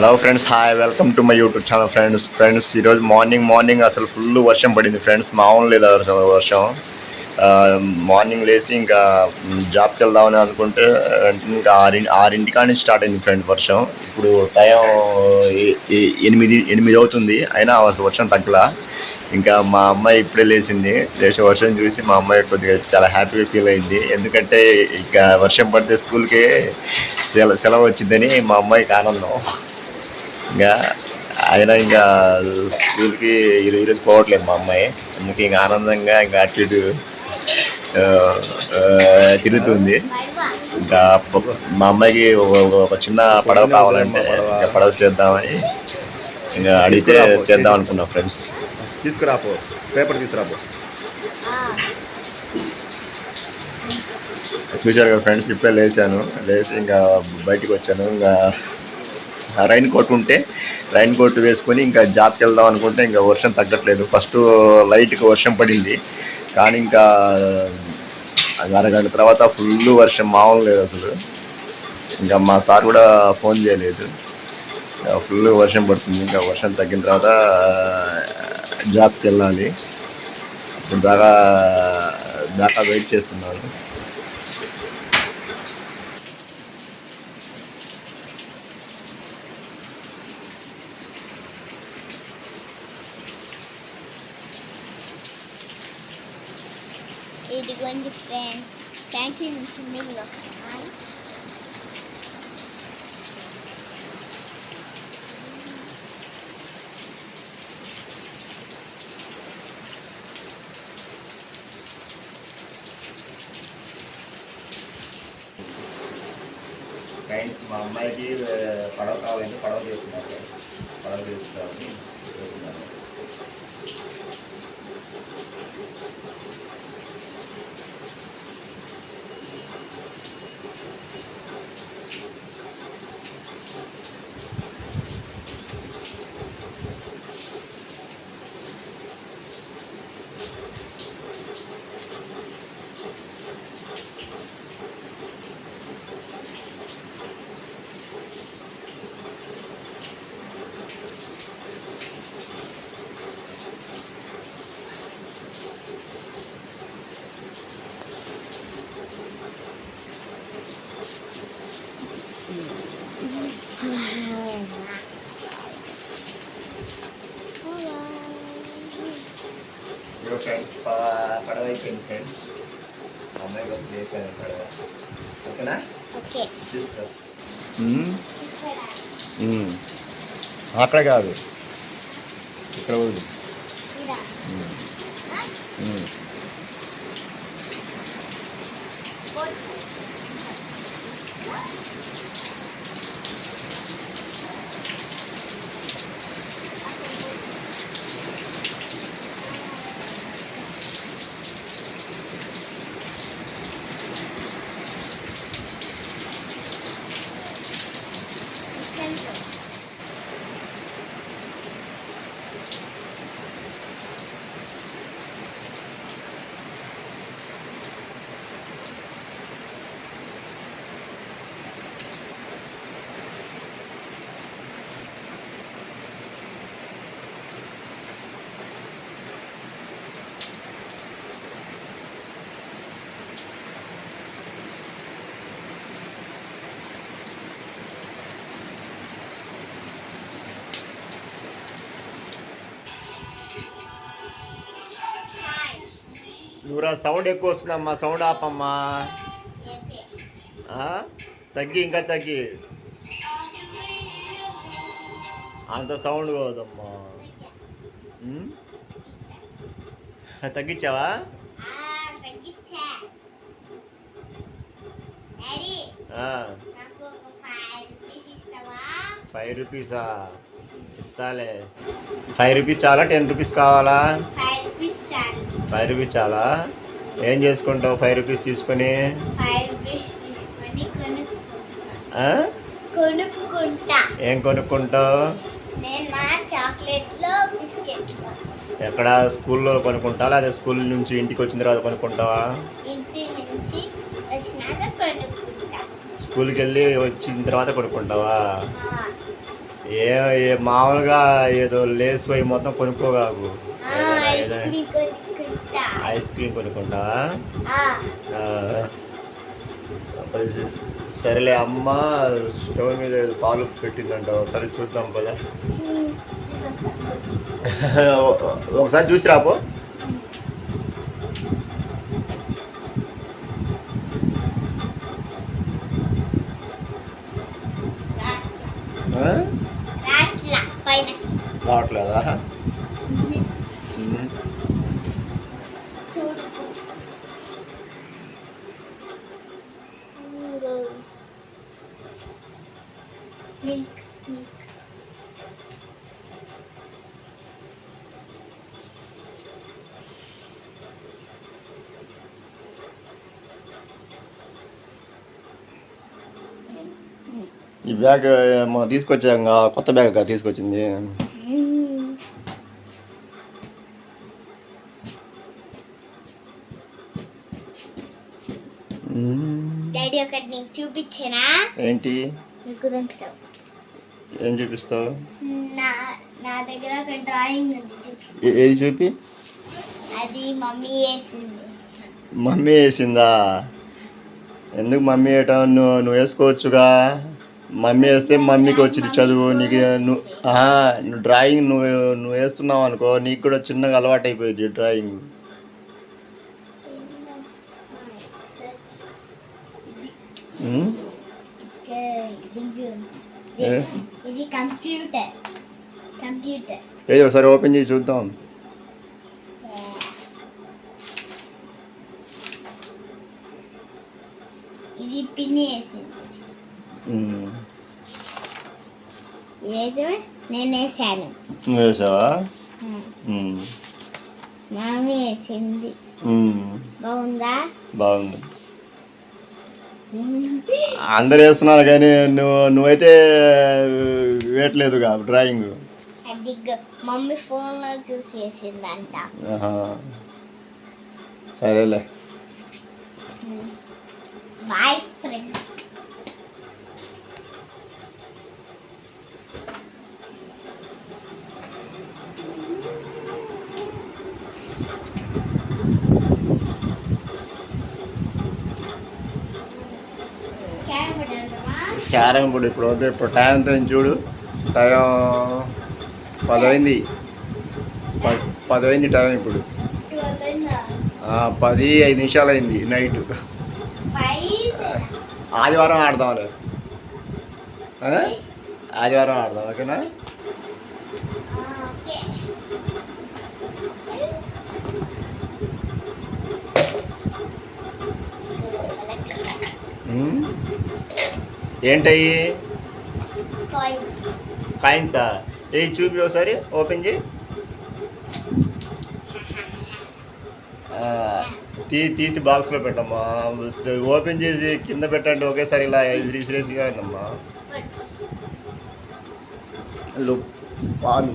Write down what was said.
Hello friends hi welcome to my YouTube channel friends friends ఈరోజు morning morning అసలు full వర్షం పడింది friends మామూలు లేదు అసలు వర్షం. మార్నింగ్ లేచి ఇంకా జాబ్కి వెళ్దామని అనుకుంటే ఇంకా ఆరి ఆరింటి కాడి నుంచి స్టార్ట్ అయింది ఫ్రెండ్ వర్షం. ఇప్పుడు టైం ఎనిమిది ఎనిమిది అవుతుంది. అయినా అసలు వర్షం తగ్గలా. ఇంకా మా అమ్మాయి ఇప్పుడే లేచింది. లేచి వర్షం చూసి మా అమ్మాయి కొద్దిగా చాలా హ్యాపీగా ఫీల్ అయింది. ఎందుకంటే ఇక వర్షం పడితే స్కూల్కి సెల సెలవు వచ్చిందని మా అమ్మాయికి ఆనందం. ఇంకా ఆయన ఇంకా స్కూల్కి ఈరో- ఈరోజు పోవట్లేదు మా అమ్మాయి. అందుకే ఇంకా ఆనందంగా ఇంకా అటు ఇటు తిరుగుతుంది. ఇంకా మా అమ్మాయికి ఒక- చిన్న పడవ కావాలంటే పడవ. చేద్దామని ఇంకా అడిగితే చేద్దాం అనుకున్నాం ఫ్రెండ్స్. తీసుకురాపో పేపర్ తీసుకురాపో. చూశారు ఫ్రెండ్స్ ఇప్పుడే లేచాను. లేచి ఇంకా బయటికి వచ్చాను. ఇంకా రైన్ కోట్ ఉంటే రైన్ కోట్ వేసుకొని ఇంకా జాబ్కి వెళ్దాం అనుకుంటే ఇంకా వర్షం తగ్గట్లేదు. ఫస్ట్ లైట్గా వర్షం పడింది. కానీ ఇంకా అరగంట తర్వాత ఫుల్ వర్షం మామూలు లేదు అసలు. ఇంకా మా సార్ కూడా ఫోన్ చేయలేదు. ఫుల్ వర్షం పడుతుంది. ఇంకా వర్షం తగ్గిన తర్వాత జాబ్కి వెళ్ళాలి. ఇప్పుడు దాకా దాకా వెయిట్ చేస్తున్నాను. ఇదిగోండి ఫ్రెండ్స్ థ్యాంక్ యూ మిల్లో ఫ్రెండ్స్ మా అమ్మాయికి ఆ, పడవ కావాలంటే పడవ చేస్తున్నారు పడవ చేస్తున్నారు చేస్తున్నారు ఇప్పుడు ఫ్రెండ్స్ ప- పడవ. అయిపోయింది ఫ్రెండ్స్ అమ్మాయి చేశాను పడవ ఓకేనా అక్కడ కాదు. ఇక్కడ ఉంది నువ్వురా సౌండ్ ఎక్కువ వస్తుందమ్మా సౌండ్ ఆపమ్మా. తగ్గి ఇంకా తగ్గి. అంత సౌండ్ కాదమ్మా తగ్గించావా? ఫైవ్ ఫైవ్ రూపీసా? ఇస్తాలే. ఫైవ్ రూపీస్ చాలా టెన్ రూపీస్ కావాలా? ఫైవ్ రూపీస్ చాలు. ఏం చేసుకుంటావు? ఫైవ్ రూపీస్ తీసుకొని? ఏం కొనుక్కుంటావు? ఎక్కడ? స్కూల్లో కొనుక్కుంటావా? లేదా స్కూల్ నుంచి ఇంటికి వచ్చిన తర్వాత కొనుక్కుంటావా? స్కూల్కి వెళ్ళి వచ్చిన తర్వాత కొనుక్కుంటావా? ఏ మామూలుగా ఏదో లేస్ పోయి మొత్తం కొనుక్కోగాకు. ఆ, ఐస్ క్రీమ్ కొనుక్కుంటావా? సరేలే అమ్మ స్టవ్ మీద పాలు పెట్టిందంట ఒకసారి చూద్దాం పదా. ఒకసారి చూసి రాపో రావట్లేదా ఉమ్, ఉమ్. చూడు చూడు. మిల్క్ మిల్క్ ఈ బ్యాగ్ మనం తీసుకొచ్చాం కొత్త బ్యాగ్ తీసుకొచ్చింది. డాడీ ఒకటి నీకు చూపించానా? ఏంటి? ఏం చూపిస్తావు? నా దగ్గర ఒక డ్రాయింగ్ ఉంది ఏది చూపి? అది మమ్మీ వేసింది. మమ్మీ వేసిందా? ఎందుకు మమ్మీ వేయటం నువ్వు నువ్వు వేసుకోవచ్చుగా. మమ్మీ వేస్తే మమ్మీకి వచ్చింది చదువు. నీకు నువ్వు నువ్వు డ్రాయింగ్ నువ్వు నువ్వు వేస్తున్నావు అనుకో నీకు కూడా చిన్నగా అలవాటు అయిపోయింది డ్రాయింగ్? ఏ? ఇది కంప్యూటర్. కంప్యూటర్. ఏది ఒకసారి ఓపెన్ చేసి చూద్దాం. ఇది పిన్ని వేసింది. ఏదో నేను వేసాను. వేసావా. మమ్మీ వేసింది. బాగుందా? బాగుంది. అందరు వేస్తున్నారు కానీ నువ్వు నువ్వైతే వేయట్లేదుగా డ్రాయింగ్. అది గ- మమ్మీ ఫోన్లో చూసి వేసిందంట. ఆహా. సరేలే. Boy friend. క్యారం ఇప్పుడు ఇప్పుడు వద్దు. ఇప్పుడు టైం ఎంత చూడు. టైం పదైంది. ప- పదైంది టైం ఇప్పుడు. పది ఐదు నిమిషాలు అయింది నైట్. ఆదివారం ఆడదాంలే ఆ? ఆదివారం ఆడదాం ఓకేనా? ఉమ్. ఏంటయ్యి కాయిన్సా ఏ చూపి ఒకసారి ఓపెన్ చేయి తీ తీసి బాక్స్లో పెట్టమ్మా ఓపెన్ చేసి కింద పెట్టండి ఒకేసారి ఇలా ఇసిరి ఇసిరేసిగా అయిందమ్మా లో పాలు